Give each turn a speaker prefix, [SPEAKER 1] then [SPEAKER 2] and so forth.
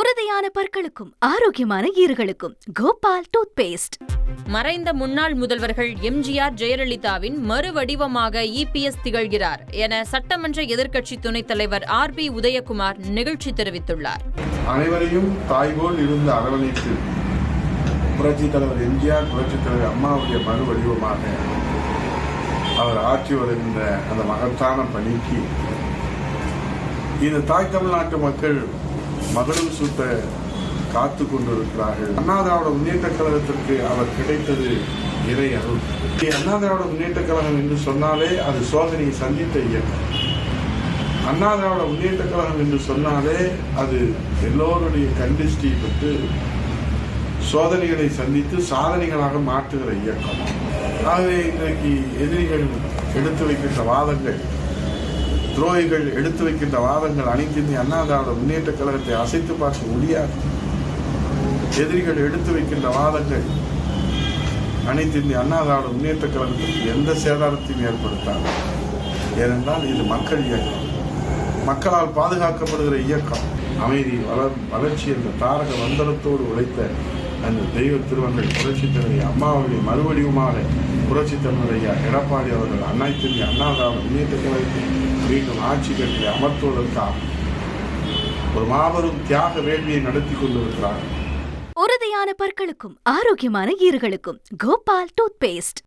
[SPEAKER 1] உறுதியான பற்களுக்கும் ஆரோக்கியமான ஈறுகளுக்கும் Gopal tooth paste
[SPEAKER 2] மறைந்த முன்னாள் முதல்வர்கள் எம்ஜிஆர் ஜெயலலிதாவின் மறுவடிவமாக இபிஎஸ் திகழ்கிறார் என சட்டமன்ற எதிர்க்கட்சி துணைத் தலைவர் ஆர் பி உதயகுமார் நிகழ்ச்சி தெரிவித்துள்ளார்.
[SPEAKER 3] அனைவரையும் தாய்போல் இருந்து அரவணைத்து புரட்சித் தலைவர் எம்ஜிஆர் புரட்சித் தலைவர் அம்மாவுடைய மறு வடிவமாக அவர் ஆற்றி வருகின்ற அந்த மகத்தான பணிக்கு இந்த தாய் தமிழ்நாட்டு மக்கள் மகளும் சூட்ட காத்து கொண்டிருக்கிறார்கள். அண்ணாதிராவிட முன்னேற்ற கழகத்திற்கு அவர் கிடைத்தது இறை அருள். அண்ணா திராவிட முன்னேற்ற கழகம் என்று சொன்னாலே அது சோதனையை சந்தித்த இயக்கம். அண்ணாதிராவிட முன்னேற்ற கழகம் என்று சொன்னாலே அது எல்லோருடைய கண்டிஷ்டி பெற்று சோதனைகளை சந்தித்து சாதனைகளாக மாற்றுகிற இயக்கம். ஆகவே இன்றைக்கு எதிரிகள் எடுத்து வைக்கின்ற வாதங்கள் துரோகிகள் எடுத்து வைக்கின்ற வாதங்கள் அனைத்து இந்திய அண்ணா திராவிட முன்னேற்ற கழகத்தை அசைத்து பார்க்க முடியாது. எதிரிகள் எடுத்து வைக்கின்ற வாதங்கள் அனைத்து இந்திய அண்ணா திராவிட முன்னேற்ற கழகத்திற்கு எந்த சேதாரத்தையும் ஏற்படுத்தாது. ஏனென்றால் இது மக்கள் இயக்கம். மக்களால் பாதுகாக்கப்படுகிற இயக்கம். அமைதி வளர் வளர்ச்சி என்ற தாரக மந்திரத்தோடு உழைத்த அந்த தெய்வ திருவங்கள் புரட்சித்தனுடைய அம்மாவுடைய மறுவடிவமாக புரட்சித்தனுடைய எடப்பாடி அவர்கள் அண்ணா திரும்பி அண்ணாதாவை திராவிட முன்னேற்ற மீண்டும் ஆட்சி கட்டில் அமர்த்துவதற்காக ஒரு மாபெரும் தியாக வேள்வியை நடத்தி கொண்டிருக்கிறார்.
[SPEAKER 1] உறுதியான பற்களுக்கும் ஆரோக்கியமான ஈறுகளுக்கும் கோபால் டூத் பேஸ்ட்